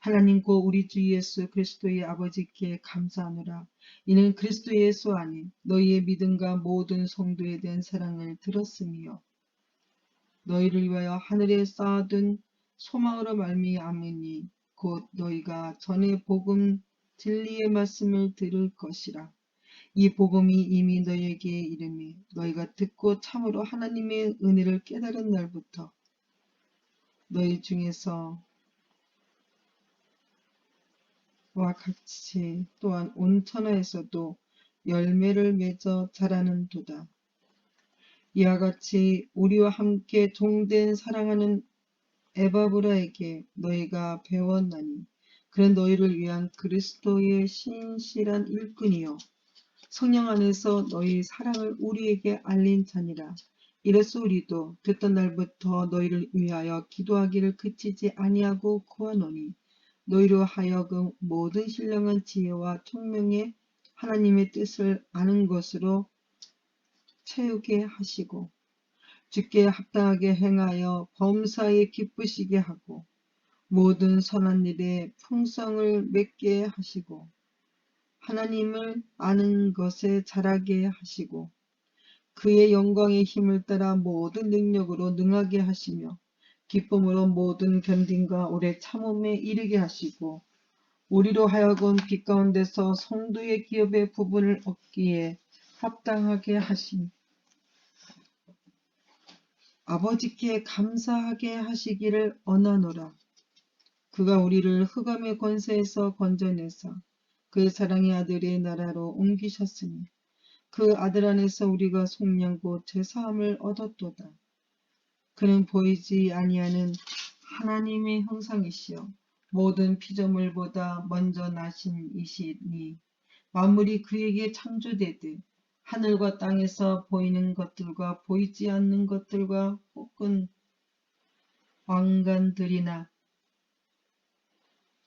하나님 고 우리 주 예수 그리스도의 아버지께 감사하노라. 이는 그리스도 예수 안에 너희의 믿음과 모든 성도에 대한 사랑을 들었으며 너희를 위하여 하늘에 쌓아둔 소망으로 말미암으니 곧 너희가 전에 복음 진리의 말씀을 들을 것이라. 이 복음이 이미 너희에게 이름이 너희가 듣고 참으로 하나님의 은혜를 깨달은 날부터 너희 중에서 와 같이 또한 온 천하에서도 열매를 맺어 자라는 도다. 이와 같이 우리와 함께 종된 사랑하는 에바브라에게 너희가 배웠나니 그는 너희를 위한 그리스도의 신실한 일꾼이요 성령 안에서 너희 사랑을 우리에게 알린 자니라. 이래서 우리도 듣던 날부터 너희를 위하여 기도하기를 그치지 아니하고 구하노니 너희로 하여금 모든 신령한 지혜와 총명의 하나님의 뜻을 아는 것으로 채우게 하시고 주께 합당하게 행하여 범사에 기쁘시게 하고 모든 선한 일에 풍성을 맺게 하시고 하나님을 아는 것에 자라게 하시고 그의 영광의 힘을 따라 모든 능력으로 능하게 하시며 기쁨으로 모든 견딘과 오래 참음에 이르게 하시고 우리로 하여금 빛 가운데서 성도의 기업의 부분을 얻기에 합당하게 하심 아버지께 감사하게 하시기를 언하노라. 그가 우리를 흑암의 권세에서 건져내사 그의 사랑의 아들의 나라로 옮기셨으니 그 아들 안에서 우리가 속량고 제사함을 얻었도다. 그는 보이지 아니하는 하나님의 형상이시여 모든 피조물보다 먼저 나신 이시니 만물이 그에게 창조되듯 하늘과 땅에서 보이는 것들과 보이지 않는 것들과 혹은 왕관들이나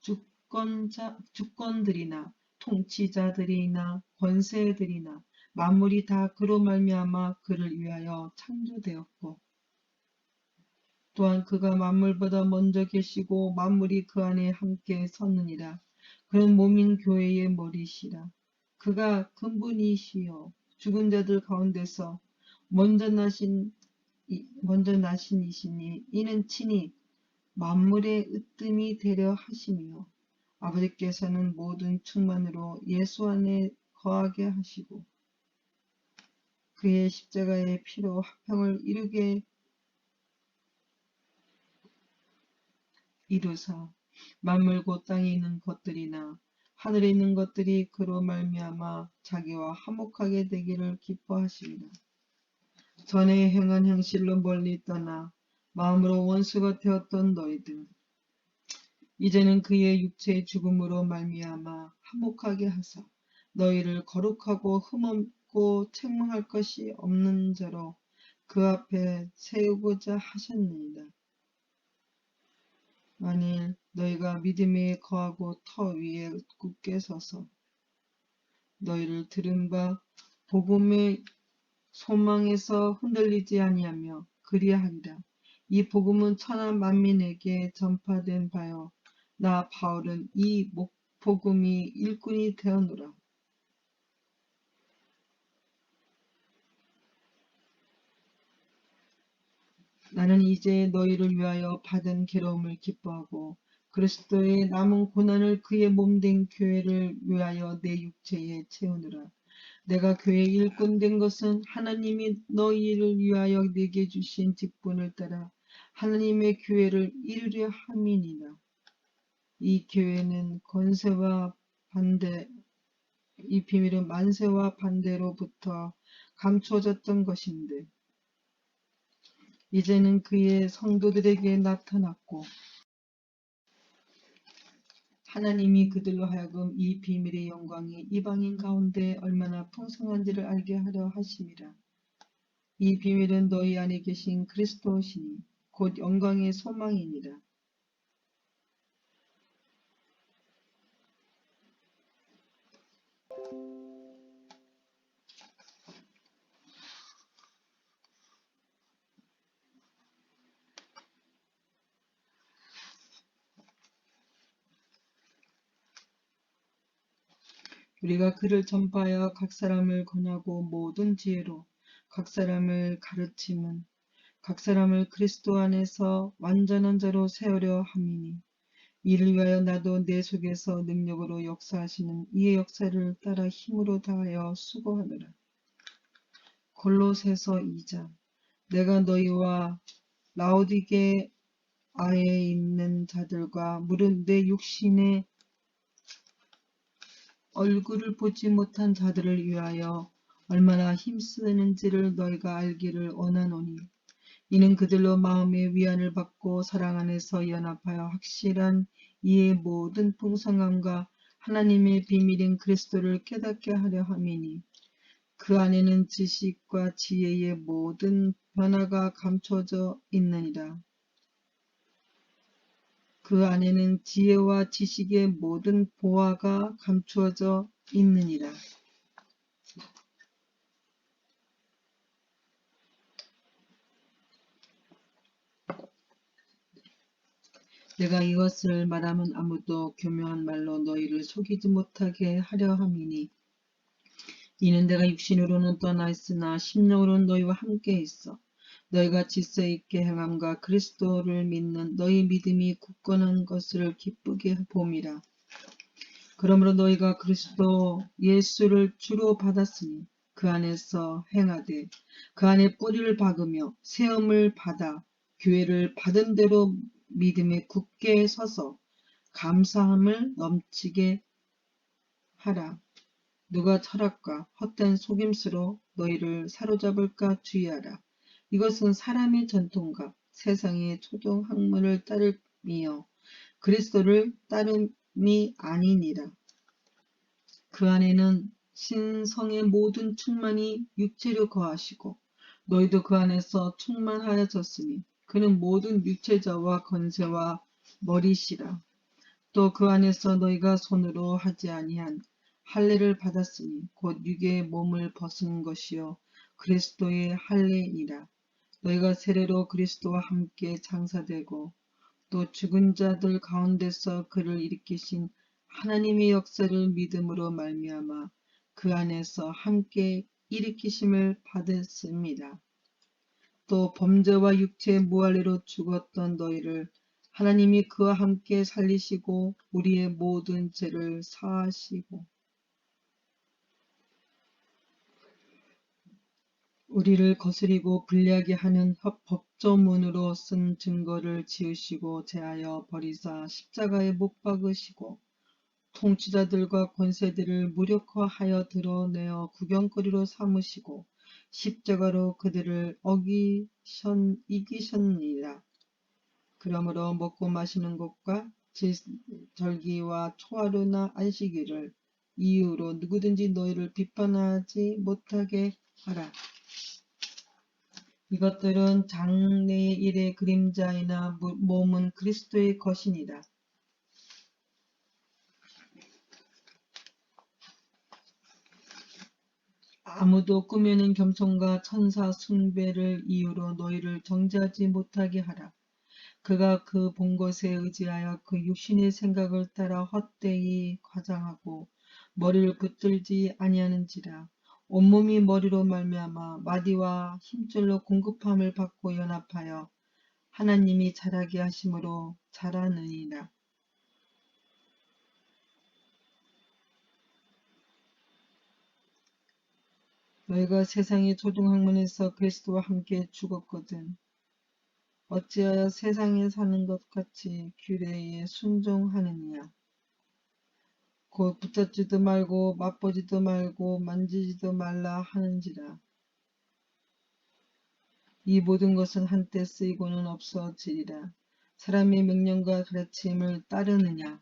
주권자, 주권들이나 통치자들이나 권세들이나 만물이 다 그로 말미암아 그를 위하여 창조되었고 또한 그가 만물보다 먼저 계시고 만물이 그 안에 함께 섰느니라. 그는 몸인 교회의 머리시라. 그가 근본이시여 죽은 자들 가운데서 먼저 나신 먼저 나신 이시니 이는 친히 만물의 으뜸이 되려 하시며 아버지께서는 모든 충만으로 예수 안에 거하게 하시고 그의 십자가의 피로 화평을 이루게 이루사 만물 곧 땅에 있는 것들이나 하늘에 있는 것들이 그로 말미암아 자기와 화목하게 되기를 기뻐하십니다. 전에 행한 행실로 멀리 떠나 마음으로 원수가 되었던 너희들 이제는 그의 육체의 죽음으로 말미암아 화목하게 하사 너희를 거룩하고 흠없고 책망할 것이 없는 자로 그 앞에 세우고자 하셨느니라. 만일 너희가 믿음에 거하고 터 위에 굳게 서서 너희를 들은 바 복음의 소망에서 흔들리지 아니하며 그리하리라. 이 복음은 천하 만민에게 전파된 바요. 나 바울은 이 복음이 일꾼이 되었노라. 나는 이제 너희를 위하여 받은 괴로움을 기뻐하고 그리스도의 남은 고난을 그의 몸된 교회를 위하여 내 육체에 채우느라. 내가 교회 일꾼 된 것은 하나님이 너희를 위하여 내게 주신 직분을 따라 하나님의 교회를 이루려 함이니라. 이 교회는 권세와 반대, 이 비밀은 만세와 반대로부터 감춰졌던 것인데 이제는 그의 성도들에게 나타났고 하나님이 그들로 하여금 이 비밀의 영광이 이방인 가운데 얼마나 풍성한지를 알게 하려 하심이라. 이 비밀은 너희 안에 계신 그리스도시니 곧 영광의 소망이니라. 우리가 그를 전파하여 각 사람을 권하고 모든 지혜로 각 사람을 가르침은 각 사람을 그리스도 안에서 완전한 자로 세우려 함이니 이를 위하여 나도 내 속에서 능력으로 역사하시는 이의 역사를 따라 힘으로 다하여 수고하노라. 골로새서 2장 내가 너희와 라오디게 아에 있는 자들과 무릇 내 육신의 얼굴을 보지 못한 자들을 위하여 얼마나 힘쓰는지를 너희가 알기를 원하노니 이는 그들로 마음의 위안을 받고 사랑 안에서 연합하여 확실한 이의 모든 풍성함과 하나님의 비밀인 그리스도를 깨닫게 하려 함이니 그 안에는 지식과 지혜의 모든 변화가 감춰져 있느니라. 그 안에는 지혜와 지식의 모든 보화가 감추어져 있느니라. 내가 이것을 말하면 아무도 교묘한 말로 너희를 속이지 못하게 하려 함이니 이는 내가 육신으로는 떠나 있으나 심령으로는 너희와 함께 있어 너희가 질서 있게 행함과 그리스도를 믿는 너희 믿음이 굳건한 것을 기쁘게 봄이라. 그러므로 너희가 그리스도 예수를 주로 받았으니 그 안에서 행하되 그 안에 뿌리를 박으며 세움을 받아 교회를 받은 대로 믿음에 굳게 서서 감사함을 넘치게 하라. 누가 철학과 헛된 속임수로 너희를 사로잡을까 주의하라. 이것은 사람의 전통과 세상의 초등 학문을 따르며 그리스도를 따름이 아니니라. 그 안에는 신성의 모든 충만이 육체로 거하시고 너희도 그 안에서 충만하여졌으니 그는 모든 육체자와 건세와 머리시라. 또 그 안에서 너희가 손으로 하지 아니한 할례를 받았으니 곧 육의 몸을 벗은 것이요 그리스도의 할례니라. 너희가 세례로 그리스도와 함께 장사되고 또 죽은 자들 가운데서 그를 일으키신 하나님의 역사를 믿음으로 말미암아 그 안에서 함께 일으키심을 받았습니다. 또 범죄와 육체의 무할례로 죽었던 너희를 하나님이 그와 함께 살리시고 우리의 모든 죄를 사하시고 우리를 거스리고 불리하게 하는 법조문으로 쓴 증거를 지으시고 제하여 버리사 십자가에 못 박으시고 통치자들과 권세들을 무력화하여 드러내어 구경거리로 삼으시고 십자가로 그들을 어기셨, 이기셨니라. 그러므로 먹고 마시는 것과 절기와 초하루나 안식일을 이유로 누구든지 너희를 비판하지 못하게 하라. 이것들은 장래의 일의 그림자이나 몸은 그리스도의 것이니라. 아무도 꾸며낸 겸손과 천사 숭배를 이유로 너희를 정죄하지 못하게 하라. 그가 그 본 것에 의지하여 그 육신의 생각을 따라 헛되이 과장하고 머리를 붙들지 아니하는지라. 온몸이 머리로 말미암아 마디와 힘줄로 공급함을 받고 연합하여 하나님이 자라게 하심으로 자라느니라. 너희가 세상의 초등학문에서 그리스도와 함께 죽었거든. 어찌하여 세상에 사는 것 같이 규례에 순종하느냐. 곧 붙잡지도 말고 맛보지도 말고 만지지도 말라 하는지라. 이 모든 것은 한때 쓰이고는 없어지리라. 사람의 명령과 가르침을 따르느냐.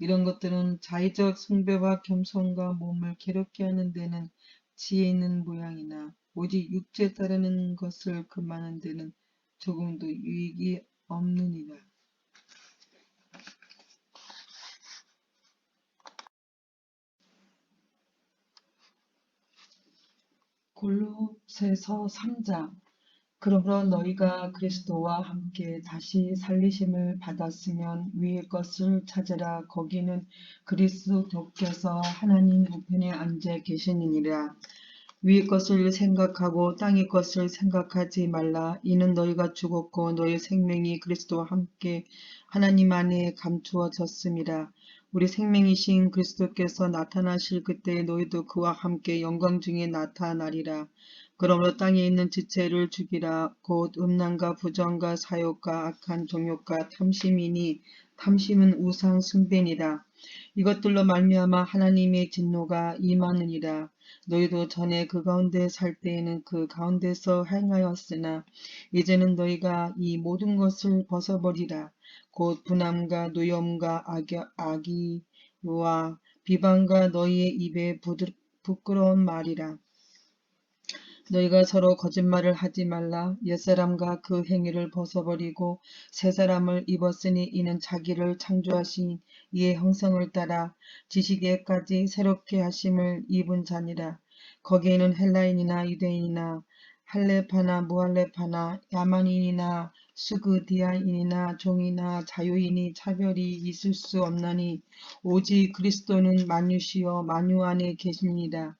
이런 것들은 자의적 숭배와 겸손과 몸을 괴롭게 하는 데는 지혜 있는 모양이나 오직 육체 따르는 것을 금하는 데는 조금도 유익이 없느니라. 골로새서 3장. 그러므로 너희가 그리스도와 함께 다시 살리심을 받았으면 위의 것을 찾으라. 거기는 그리스도께서 하나님 우편에 앉아 계시느니라. 위의 것을 생각하고 땅의 것을 생각하지 말라. 이는 너희가 죽었고 너희 생명이 그리스도와 함께 하나님 안에 감추어졌습니다. 우리 생명이신 그리스도께서 나타나실 그때 너희도 그와 함께 영광 중에 나타나리라. 그러므로 땅에 있는 지체를 죽이라. 곧 음란과 부정과 사욕과 악한 종욕과 탐심이니 탐심은 우상 숭배니라. 이것들로 말미암아 하나님의 진노가 임하느니라. 너희도 전에 그 가운데 살 때에는 그 가운데서 행하였으나 이제는 너희가 이 모든 것을 벗어버리라. 곧 분함과 노염과 악의와 비방과 너희의 입에 부끄러운 말이라. 너희가 서로 거짓말을 하지 말라. 옛사람과 그 행위를 벗어버리고 새 사람을 입었으니 이는 자기를 창조하신 이의 형성을 따라 지식에까지 새롭게 하심을 입은 자니라. 거기에는 헬라인이나 유대인이나 할레파나 무할레파나 야만인이나 수그디아인이나 종이나 자유인이 차별이 있을 수 없나니 오직 그리스도는 만유시여 만유 안에 계십니다.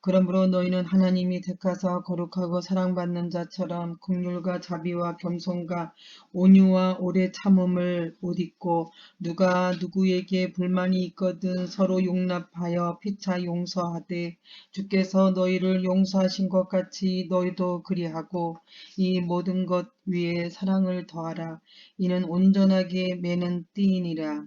그러므로 너희는 하나님이 택하사 거룩하고 사랑받는 자처럼 긍휼과 자비와 겸손과 온유와 오래 참음을 옷 입고 누가 누구에게 불만이 있거든 서로 용납하여 피차 용서하되 주께서 너희를 용서하신 것 같이 너희도 그리하고 이 모든 것 위에 사랑을 더하라. 이는 온전하게 매는 띠이니라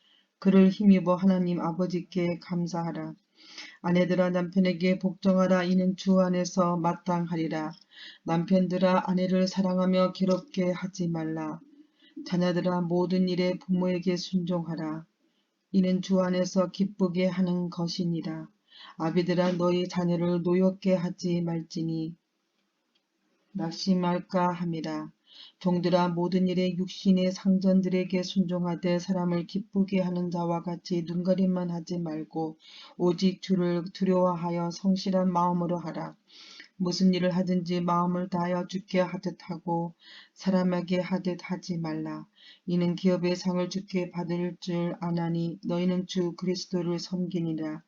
그를 힘입어 하나님 아버지께 감사하라. 아내들아 남편에게 복종하라 이는 주 안에서 마땅하리라. 남편들아 아내를 사랑하며 괴롭게 하지 말라. 자녀들아 모든 일에 부모에게 순종하라. 이는 주 안에서 기쁘게 하는 것이니라. 아비들아 너희 자녀를 노엽게 하지 말지니 낙심할까 함이라. 종들아 모든 일에 육신의 상전들에게 순종하되 사람을 기쁘게 하는 자와 같이 눈가림만 하지 말고 오직 주를 두려워하여 성실한 마음으로 하라. 무슨 일을 하든지 마음을 다하여 주께 하듯 하고 사람에게 하듯 하지 말라. 이는 기업의 상을 주께 받을 줄 아나니 너희는 주 그리스도를 섬기니라.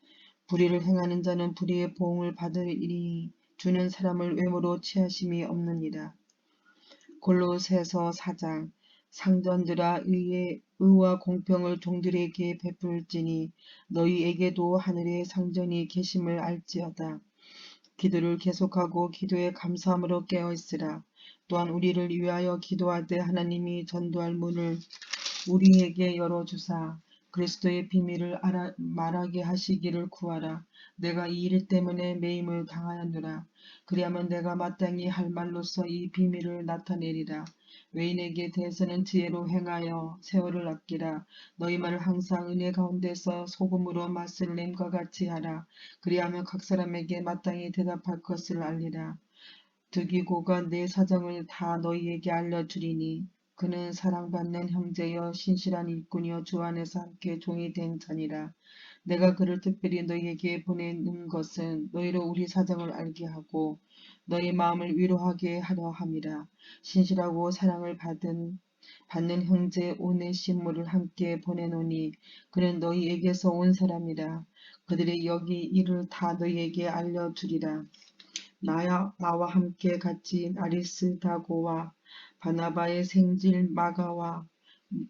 불의를 행하는 자는 불의의 보응을 받으리니 주는 사람을 외모로 취하심이 없느니라. 골로새서 4장 상전들아 의의 의와 공평을 종들에게 베풀지니 너희에게도 하늘의 상전이 계심을 알지어다. 기도를 계속하고 기도에 감사함으로 깨어 있으라. 또한 우리를 위하여 기도하되 하나님이 전도할 문을 우리에게 열어주사 그리스도의 비밀을 알아, 말하게 하시기를 구하라. 내가 이 일 때문에 매임을 당하였노라. 그리하면 내가 마땅히 할 말로서 이 비밀을 나타내리라. 외인에게 대해서는 지혜로 행하여 세월을 아끼라. 너희 말을 항상 은혜 가운데서 소금으로 맛을 냄과 같이 하라. 그리하면 각 사람에게 마땅히 대답할 것을 알리라. 득이고가 내 사정을 다 너희에게 알려주리니 그는 사랑받는 형제여 신실한 일꾼이여 주 안에서 함께 종이 된 자니라. 내가 그를 특별히 너희에게 보내는 것은 너희로 우리 사정을 알게 하고 너희 마음을 위로하게 하려 함이라. 신실하고 사랑을 받은 받는 형제 오네시모를 함께 보내노니 그는 너희에게서 온 사람이라. 그들의 여기 일을 다 너희에게 알려주리라. 나야 나와 함께 같이 아리스다고와 바나바의 생질 마가와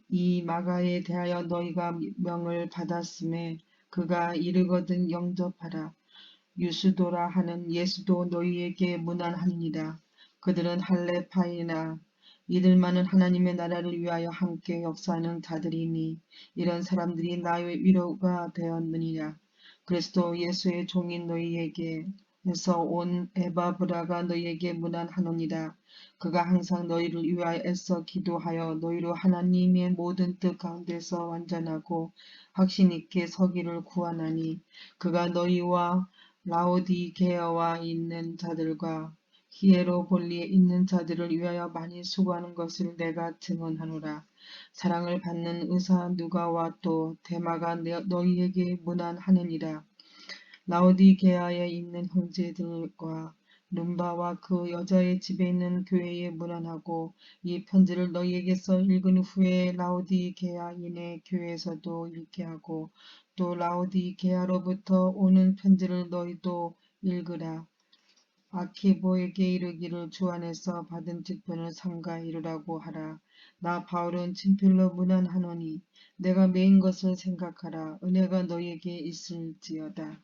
이 마가에 대하여 너희가 명을 받았음에 그가 이르거든 영접하라. 유수도라 하는 예수도 너희에게 문안하니라. 그들은 할레파이나 이들만은 하나님의 나라를 위하여 함께 역사하는 자들이니 이런 사람들이 나의 위로가 되었느니라. 그리스도 예수의 종인 너희에게 에서 온 에바브라가 너희에게 문안하노니라. 그가 항상 너희를 위하여 애써 기도하여 너희로 하나님의 모든 뜻 가운데서 완전하고 확신 있게 서기를 구하나니 그가 너희와 라오디게어와 있는 자들과 히에로볼리에 있는 자들을 위하여 많이 수고하는 것을 내가 증언하노라. 사랑을 받는 의사 누가와 또 데마가 너희에게 문안하느니라. 라오디게아에 있는 형제들과 룸바와 그 여자의 집에 있는 교회에 문안하고 이 편지를 너희에게서 읽은 후에 라오디게아인의 교회에서도 읽게 하고 또 라오디게아로부터 오는 편지를 너희도 읽으라. 아키보에게 이르기를 주 안에서 받은 직분을 삼가 이르라고 하라. 나 바울은 친필로 문안하노니 내가 메인 것을 생각하라. 은혜가 너희에게 있을지어다.